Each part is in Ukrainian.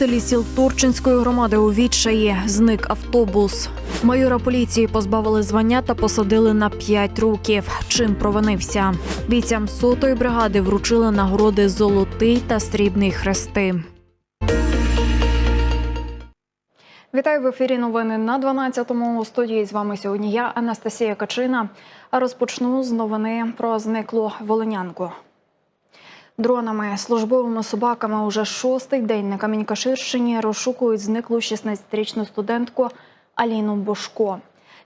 Жителі сіл Турчинської громади у відчаї зник автобус. Майора поліції позбавили звання та посадили на 5 років. Чим провинився? Бійцям сотої бригади вручили нагороди Золотий та Срібний хрести. Вітаю в ефірі. Новини на 12-му. У студії з вами сьогодні я, Анастасія Качина. А розпочну з новини про зниклу волинянку. Дронами, службовими собаками уже шостий день на Камінькаширщині розшукують зниклу 16-річну студентку Аліну Бошко.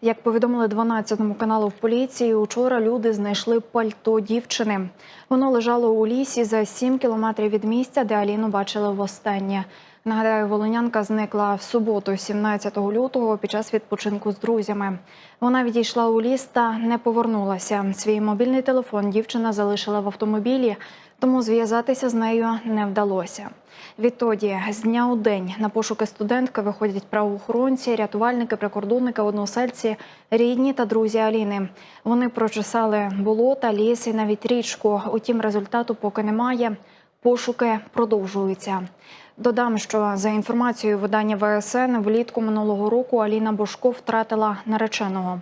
Як повідомили 12-му каналу в поліції, учора люди знайшли пальто дівчини. Воно лежало у лісі за 7 кілометрів від місця, де Аліну бачили востаннє. Нагадаю, волинянка зникла в суботу, 17 лютого, під час відпочинку з друзями. Вона відійшла у ліс та не повернулася. Свій мобільний телефон дівчина залишила в автомобілі, тому зв'язатися з нею не вдалося. Відтоді, з дня у день, на пошуки студентки виходять правоохоронці, рятувальники, прикордонники, односельці, рідні та друзі Аліни. Вони прочесали болота, ліс і навіть річку. Утім, результату поки немає. Пошуки продовжуються. Додам, що за інформацією видання ВСН влітку минулого року Аліна Бошко втратила нареченого.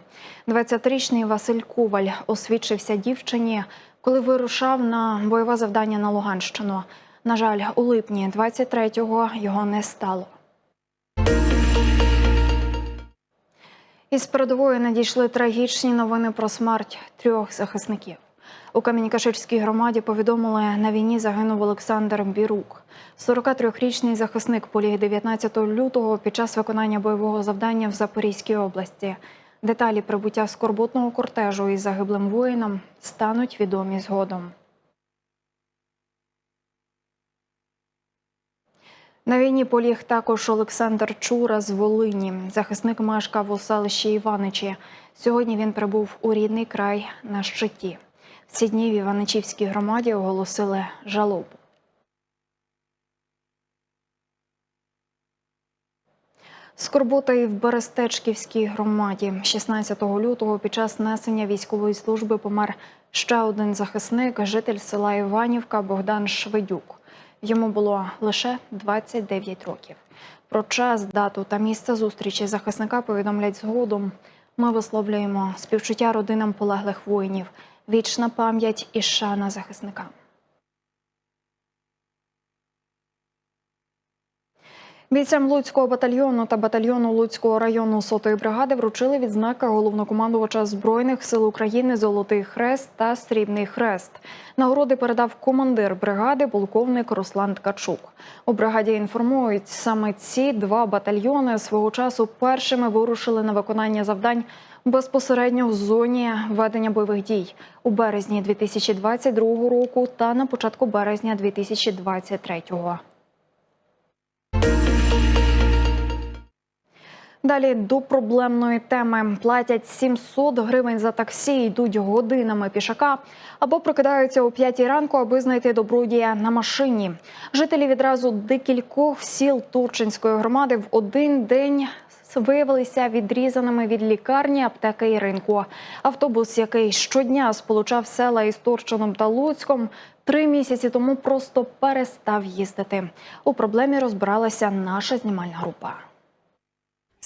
20-річний Василь Коваль освідчився дівчині, коли вирушав на бойове завдання на Луганщину. На жаль, у липні 23-го його не стало. Із передової надійшли трагічні новини про смерть трьох захисників. У Камінь-Каширській громаді повідомили, на війні загинув Олександр Бірук. 43-річний захисник поліг 19 лютого під час виконання бойового завдання в Запорізькій області. Деталі прибуття скорботного кортежу із загиблим воїном стануть відомі згодом. На війні поліг також Олександр Чура з Волині. Захисник мешкав у селищі Іваничі. Сьогодні він прибув у рідний край на щиті. В ці дні в Іваничівській громаді оголосили жалобу. Скорбота і в Берестечківській громаді 16 лютого під час несення військової служби помер ще один захисник, житель села Іванівка Богдан Шведюк. Йому було лише 29 років. Про час, дату та місце зустрічі захисника повідомлять згодом. Ми висловлюємо співчуття родинам полеглих воїнів, вічна пам'ять і шана захисникам. Бійцям Луцького батальйону та батальйону Луцького району сотої бригади вручили відзнаки головнокомандувача збройних сил України Золотий Хрест та Срібний Хрест. Нагороди передав командир бригади, полковник Руслан Ткачук. У бригаді інформують, саме ці два батальйони свого часу першими вирушили на виконання завдань безпосередньо в зоні ведення бойових дій у березні 2022 року та на початку березня 2023 року. Далі до проблемної теми платять 700 гривень за таксі, йдуть годинами пішака або прокидаються о 5 ранку, аби знайти добродія на машині. Жителі відразу декількох сіл Турчинської громади в один день виявилися відрізаними від лікарні, аптеки і ринку. Автобус, який щодня сполучав села із Турчином та Луцьком, три місяці тому просто перестав їздити. У проблемі розбиралася наша знімальна група.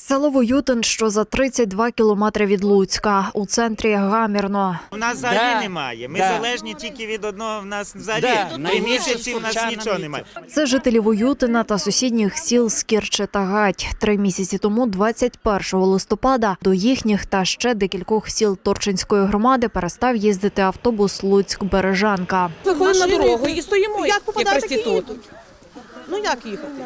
Село Воютин, що за 32 кілометри від Луцька, у центрі гамірно. У нас взагалі Да, немає. Ми да. залежні тільки від одного. В нас взагалі Да, три місяці. У нас нічого немає. Це жителі Воютина та сусідніх сіл Скірче та Гать. Три місяці тому, 21 листопада, до їхніх та ще декількох сіл Торчинської громади перестав їздити автобус Луцьк-Бережанка. Виходимо на дорогу і стоїмо, Як як, проститут. Ну як їхати?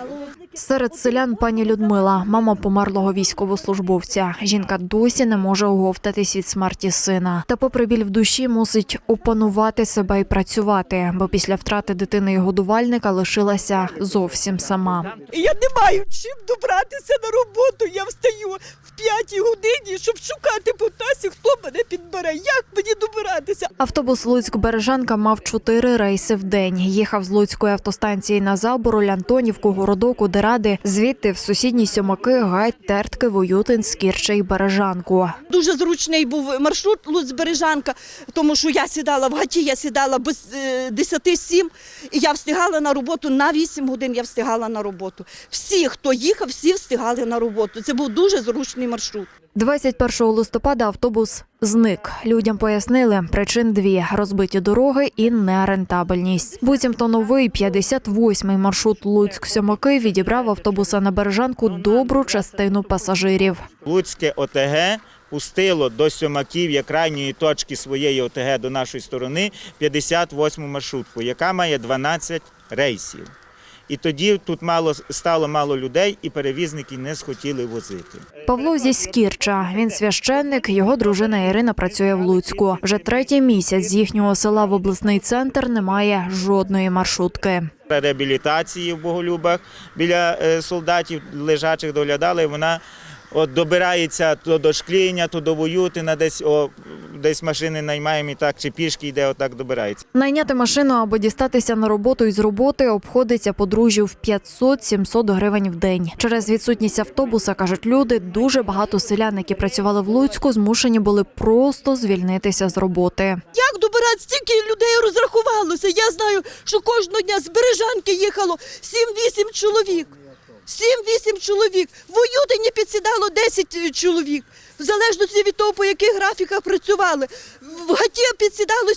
Серед селян пані Людмила, мама померлого військовослужбовця. Жінка досі не може оговтатись від смерті сина. Та, попри біль в душі, мусить опанувати себе і працювати, бо після втрати дитини і годувальника лишилася зовсім сама. Я не маю чим добратися на роботу. Я встаю в п'ятій годині, щоб шукати по трасі, хто мене підбере. Як мені? Автобус Луцьк-Бережанка мав чотири рейси в день. Їхав з Луцької автостанції на Забороля Антонівку, Городоку, Деради, звідти в сусідні сьомаки, Гайд, Тертки, Воютин, Скірче й Бережанку. Дуже зручний був маршрут Луць-Бережанка, тому що я сідала в гаті, я сідала без е, 10-7, і я встигала на роботу на 8 годин. Я встигала на роботу. Всі, хто їхав, всі встигали на роботу. Це був дуже зручний маршрут. 21 листопада автобус зник. Людям пояснили причин дві: розбиті дороги і нерентабельність. Буцімто новий 58-й маршрут Луцьк-Сьомаки відібрав автобуса на Бережанку добру частину пасажирів. Луцьке ОТГ пустило до сьомаків як крайньої точки своєї ОТГ до нашої сторони 58 маршрутку, яка має 12 рейсів. І тоді тут мало стало мало людей, і перевізники не схотіли возити. Павло зі Скірча. Він священник. Його дружина Ірина працює в Луцьку. Вже третій місяць з їхнього села в обласний центр немає жодної маршрутки. Реабілітації в Боголюбах біля е, солдатів лежачих доглядали. Вона от добирається то до шкління, то до Воютина, десь о, десь машини наймаємо і так, чи пішки йде, отак добирається. Найняти машину або дістатися на роботу із роботи обходиться подружжю в 500-700 гривень в день. Через відсутність автобуса кажуть люди. Дуже багато селян, які працювали в Луцьку, змушені були просто звільнитися з роботи. Як добиратися? Стільки людей розрахувалося. Я знаю, що кожного дня з Бережанки їхало 7-8 чоловік. 7-8 чоловік. В Уютині підсідало 10 чоловік. В залежності від того, по яких графіках працювали. В Гаті підсідало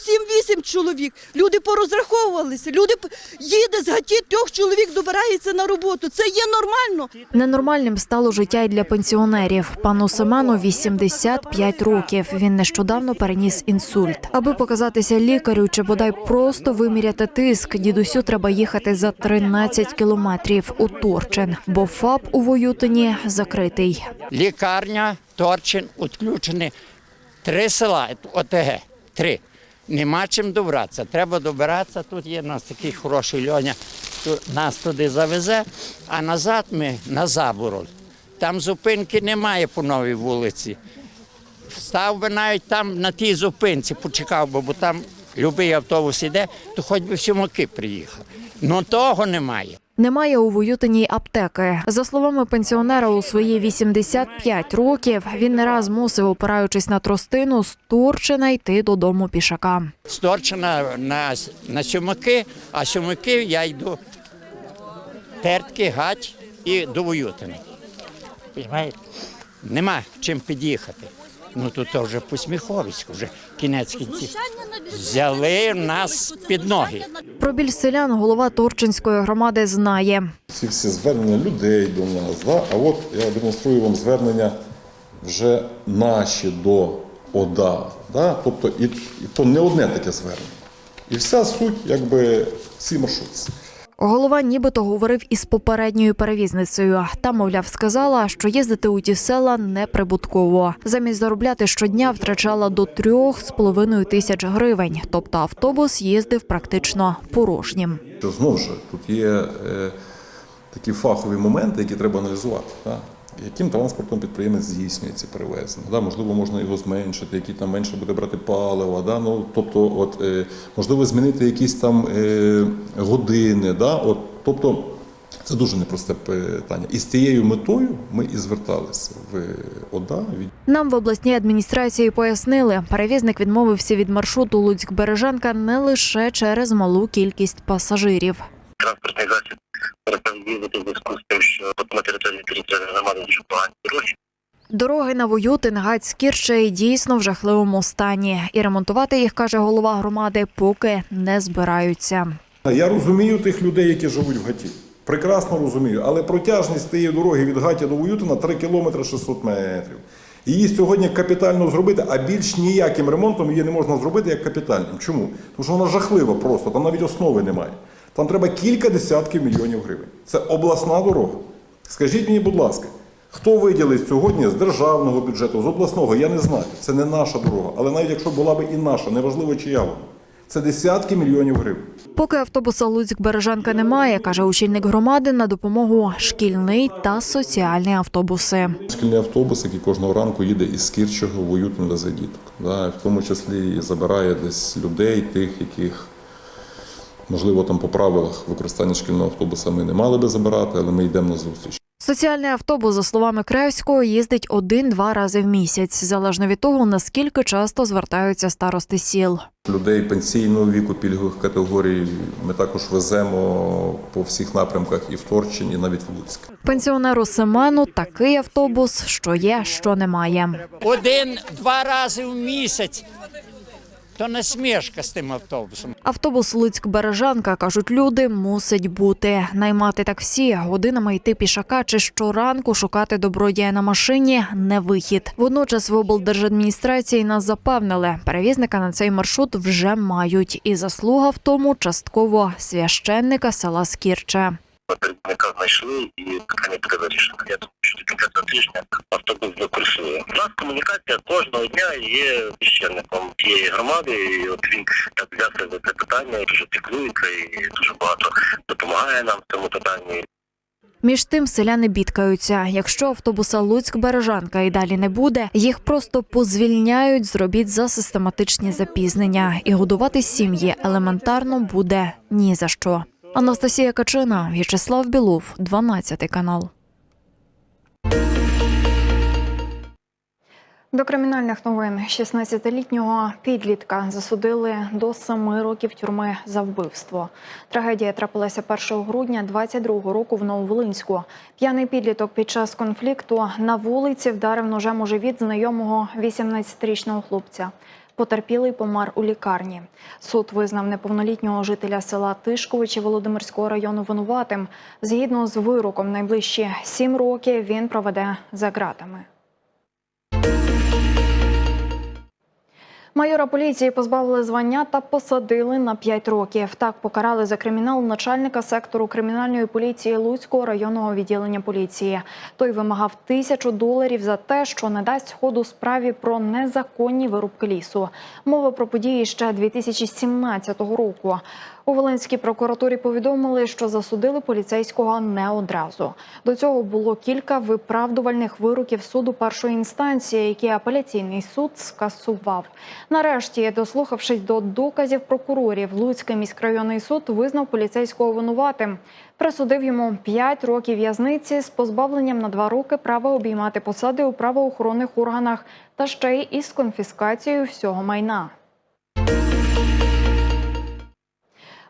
7-8 чоловік. Люди порозраховувалися. Люди їде з Гаті, трьох чоловік добирається на роботу. Це є нормально. Ненормальним стало життя й для пенсіонерів. Пану Семену 85 років. Він нещодавно переніс інсульт. Аби показатися лікарю чи бодай просто виміряти тиск, дідусю треба їхати за 13 кілометрів у Торчин, бо ФАП у Воютині закритий. лікарня, Торчин, відключені. Три села ОТГ. Три. Нема чим добратися. Треба добиратися. Тут є у нас такий хороший льоня, нас туди завезе, а назад ми на Забороль. Там зупинки немає по новій вулиці. Став би навіть там на тій зупинці, почекав би, бо там будь-який автобус іде, то хоч би в сьомаки приїхав. Ну того немає. Немає у Воютині й аптеки. За словами пенсіонера, у свої 85 років він не раз мусив, опираючись на тростину, з Турчина йти додому пішака. Сторчена на, на сьомаки, а сьомаки я йду тертки, гать і до Воютина. Нема чим під'їхати. Ну тут вже посміховисько, вже кінець кінців. Взяли нас під ноги. Про біль селян голова Торчинської громади знає. ці всі звернення людей до нас. Да? А от я демонструю вам звернення вже наші до ОДА. Да? Тобто, і, і то не одне таке звернення. І вся суть, якби, в цій маршрутці. Голова нібито говорив із попередньою перевізницею. Та, мовляв, сказала, що їздити у ті села неприбутково. Замість заробляти щодня втрачала до трьох з половиною тисяч гривень. Тобто автобус їздив практично порожнім. Знову ж тут є е, такі фахові моменти, які треба аналізувати. Да? Яким транспортом підприємець здійснює ці перевезення? Да? Можливо, можна його зменшити, який там менше буде брати палива. Да? Ну, тобто, от, е, можливо, змінити якісь там е, години. Да? От, тобто, це дуже непросте питання. І з цією метою ми і зверталися в ОДА. від Нам в обласній адміністрації пояснили, перевізник відмовився від маршруту Луцьк-Бережанка не лише через малу кількість пасажирів. транспортний засіб перестав їздити в зв'язку з тим, що тут на території територіальної громади дуже погані дороги. Дороги на Воютин, Гаць, Кірче дійсно в жахливому стані, і ремонтувати їх, каже голова громади, поки не збираються. Я розумію тих людей, які живуть в Гаті. Прекрасно розумію, але протяжність тієї дороги від Гаття до Уютина 3 кілометри 600 метрів. Її сьогодні капітально зробити, а більш ніяким ремонтом її не можна зробити як капітальним. Чому? Тому що вона жахлива просто, там навіть основи немає. Там треба кілька десятків мільйонів гривень. Це обласна дорога. Скажіть мені, будь ласка, хто виділить сьогодні з державного бюджету, з обласного, я не знаю. Це не наша дорога. Але навіть якщо була б і наша, неважливо чия вона. Це десятки мільйонів гривень. Поки автобуса Луцьк-Бережанка немає, каже очільник громади, на допомогу шкільний та соціальні автобуси. Шкільний автобус, який кожного ранку їде із Скірчого в Уютин везе діток. В тому числі і забирає десь людей, тих, яких Можливо, там по правилах використання шкільного автобуса ми не мали би забирати, але ми йдемо на зустріч. Соціальний автобус, за словами Кревського, їздить один-два рази в місяць, залежно від того, наскільки часто звертаються старости сіл. Людей пенсійного віку, пільгових категорій ми також веземо по всіх напрямках і в Торчин, і навіть в Луцьк. Пенсіонеру Семену такий автобус, що є, що немає. Один-два рази в місяць то не смішка з тим автобусом. Автобус Луцьк-Бережанка кажуть, люди мусить бути наймати таксі, годинами йти пішака чи щоранку шукати добродія на машині не вихід. Водночас в облдержадміністрації нас запевнили, перевізника на цей маршрут вже мають, і заслуга в тому частково священника села Скірче. Потрібника знайшли і питання буде вирішено. Я тут 5 січня автобус закурсує. У нас комунікація кожного дня є священником цієї громади, і от він так взявся за це питання, дуже піклується і дуже багато допомагає нам в цьому питанні. Між тим селяни бідкаються. Якщо автобуса Луцьк-Бережанка і далі не буде, їх просто позвільняють з робіт за систематичні запізнення, і годувати сім'ї елементарно буде ні за що. Анастасія Качина, В'ячеслав Білов, 12 канал. До кримінальних новин 16-літнього підлітка засудили до 7 років тюрми за вбивство. Трагедія трапилася 1 грудня 22 року в Нововолинську. П'яний підліток під час конфлікту на вулиці вдарив ножем у живіт знайомого 18-річного хлопця. Потерпілий помер у лікарні. Суд визнав неповнолітнього жителя села Тишковичі Володимирського району винуватим. Згідно з вироком, найближчі сім років він проведе за ґратами. Майора поліції позбавили звання та посадили на 5 років. Так покарали за кримінал начальника сектору кримінальної поліції Луцького районного відділення поліції. Той вимагав тисячу доларів за те, що не дасть ходу справі про незаконні вирубки лісу. Мова про події ще 2017 року. У Волинській прокуратурі повідомили, що засудили поліцейського не одразу. До цього було кілька виправдувальних вироків суду першої інстанції, які апеляційний суд скасував. Нарешті, дослухавшись до доказів прокурорів, Луцький міськрайонний суд визнав поліцейського винуватим. Присудив йому 5 років в'язниці з позбавленням на 2 роки права обіймати посади у правоохоронних органах та ще й із конфіскацією всього майна.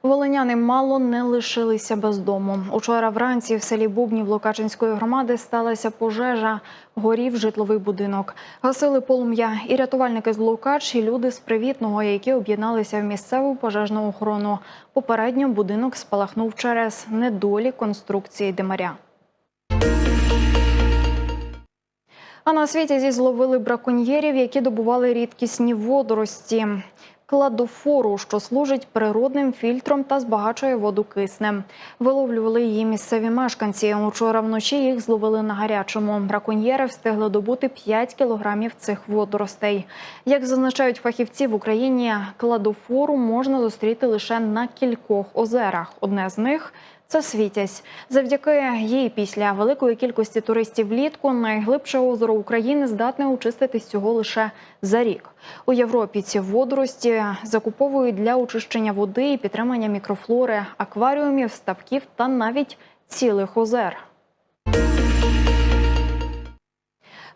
Волиняни мало не лишилися без дому. Учора вранці в селі Бубнів Локачинської громади сталася пожежа. Горів житловий будинок. Гасили полум'я і рятувальники з Лукач, і люди з привітного, які об'єдналися в місцеву пожежну охорону. Попередньо будинок спалахнув через недолі конструкції димаря. А на світі зловили браконьєрів, які добували рідкісні водорості. Кладофору, що служить природним фільтром та збагачує воду киснем. Виловлювали її місцеві мешканці. Учора вночі їх зловили на гарячому. Браконьєри встигли добути 5 кілограмів цих водоростей. Як зазначають фахівці в Україні, кладофору можна зустріти лише на кількох озерах. Одне з них це Світязь. Завдяки їй після великої кількості туристів влітку найглибше озеро України здатне очиститись цього лише за рік. У Європі ці водорості закуповують для очищення води і підтримання мікрофлори, акваріумів, ставків та навіть цілих озер.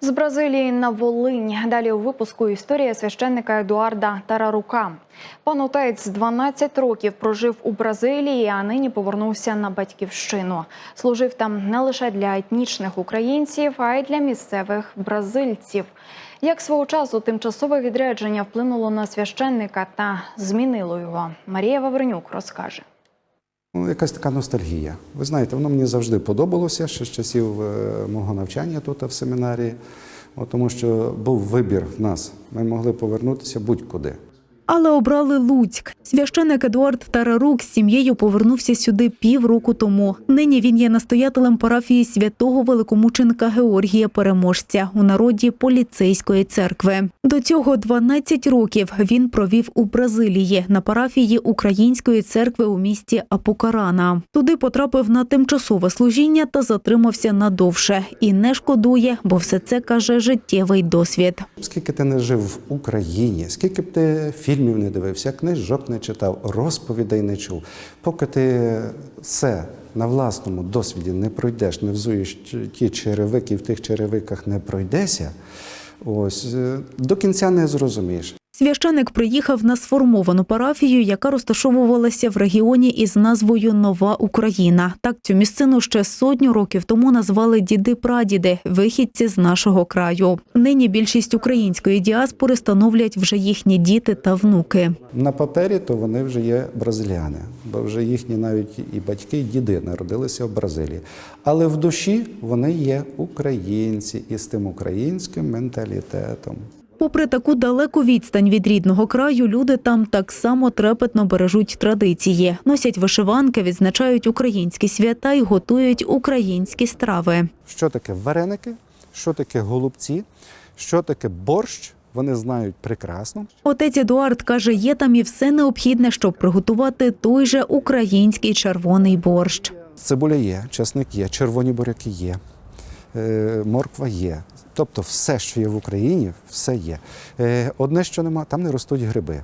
З Бразилії на Волинь. Далі у випуску історія священника Едуарда Тарарука. Пан отець 12 років прожив у Бразилії, а нині повернувся на батьківщину. Служив там не лише для етнічних українців, а й для місцевих бразильців. Як свого часу тимчасове відрядження вплинуло на священника та змінило його, Марія Вавренюк розкаже. Ну, якась така ностальгія. Ви знаєте, воно мені завжди подобалося ще з часів е, мого навчання тут в семінарії, тому що був вибір в нас. Ми могли повернутися будь-куди. Але обрали Луцьк. Священик Едуард Тарарук з сім'єю повернувся сюди півроку тому. Нині він є настоятелем парафії святого великомученика Георгія Переможця у народі поліцейської церкви. До цього 12 років він провів у Бразилії на парафії Української церкви у місті Апокарана. Туди потрапив на тимчасове служіння та затримався надовше. І не шкодує, бо все це каже життєвий досвід. Скільки ти не жив в Україні, скільки б ти фільмів фільмів не дивився, книжок не читав, розповідей не чув. Поки ти все на власному досвіді не пройдеш, не взуєш ті черевики, в тих черевиках не пройдешся, ось е, до кінця не зрозумієш. Священик приїхав на сформовану парафію, яка розташовувалася в регіоні із назвою Нова Україна. Так цю місцину ще сотню років тому назвали діди-прадіди, вихідці з нашого краю. Нині більшість української діаспори становлять вже їхні діти та внуки. На папері то вони вже є бразиляни, бо вже їхні навіть і батьки, і діди народилися в Бразилії. Але в душі вони є українці і з тим українським менталітетом. Попри таку далеку відстань від рідного краю, люди там так само трепетно бережуть традиції, носять вишиванки, відзначають українські свята і готують українські страви. Що таке вареники, що таке голубці, що таке борщ, вони знають прекрасно. Отець Едуард каже, є там і все необхідне, щоб приготувати той же український червоний борщ. Цибуля є, чесник є, червоні буряки є, морква є. Тобто все, що є в Україні, все є. Е, Одне, що нема, там не ростуть гриби.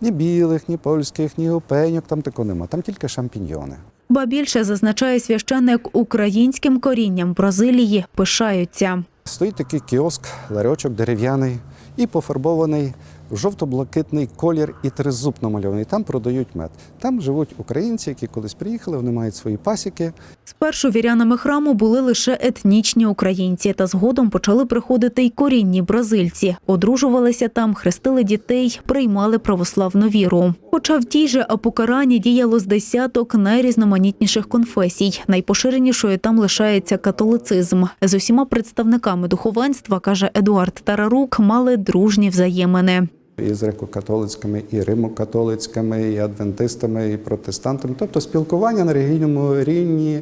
Ні білих, ні польських, ні опеньок, там такого нема, там тільки шампіньйони. Ба більше зазначає священник українським корінням Бразилії пишаються. Стоїть такий кіоск, ларьочок дерев'яний і пофарбований жовто-блакитний колір і тризуб намальований. Там продають мед. Там живуть українці, які колись приїхали, вони мають свої пасіки. Спершу вірянами храму були лише етнічні українці, та згодом почали приходити й корінні бразильці. Одружувалися там, хрестили дітей, приймали православну віру. Хоча в тій же Апокарані діяло з десяток найрізноманітніших конфесій. Найпоширенішою там лишається католицизм. З усіма представниками духовенства, каже Едуард Тарарук, мали дружні взаємини. І з греко-католицькими, і римо-католицькими, і адвентистами, і протестантами. Тобто спілкування на релігійному рівні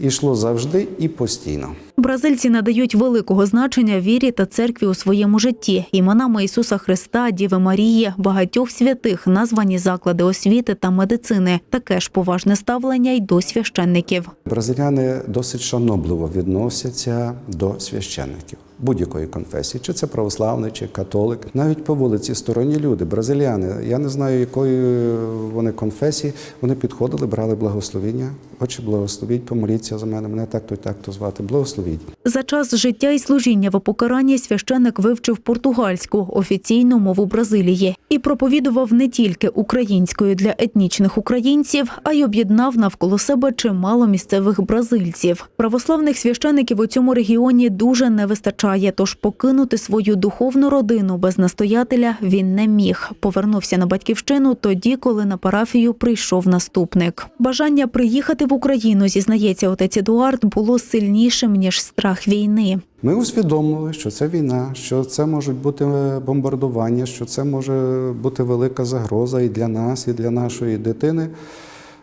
йшло завжди і постійно. Бразильці надають великого значення вірі та церкві у своєму житті. Іменами Ісуса Христа, Діви Марії, багатьох святих названі заклади освіти та медицини. Таке ж поважне ставлення й до священників. Бразиляни досить шанобливо відносяться до священників будь-якої конфесії, чи це православний, чи католик. Навіть по вулиці сторонні люди, бразиліяни. Я не знаю, якої вони конфесії. Вони підходили, брали благословіння. Отче, благословіть, помоліться за мене. Мене так то й так то звати. Благословіть. За час життя і служіння в Апокарані священник вивчив португальську офіційну мову Бразилії і проповідував не тільки українською для етнічних українців, а й об'єднав навколо себе чимало місцевих бразильців. Православних священиків у цьому регіоні дуже не вистачає, тож покинути свою духовну родину без настоятеля він не міг. Повернувся на батьківщину тоді, коли на парафію прийшов наступник. Бажання приїхати в Україну, зізнається отець Едуард, було сильнішим ніж страх війни. Ми усвідомили, що це війна, що це можуть бути е, бомбардування, що це може бути велика загроза і для нас, і для нашої дитини.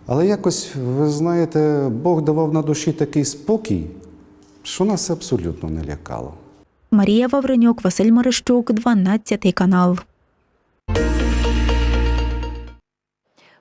Але якось, ви знаєте, Бог давав на душі такий спокій, що нас абсолютно не лякало. Марія Вавренюк, Василь Марищук, 12 канал.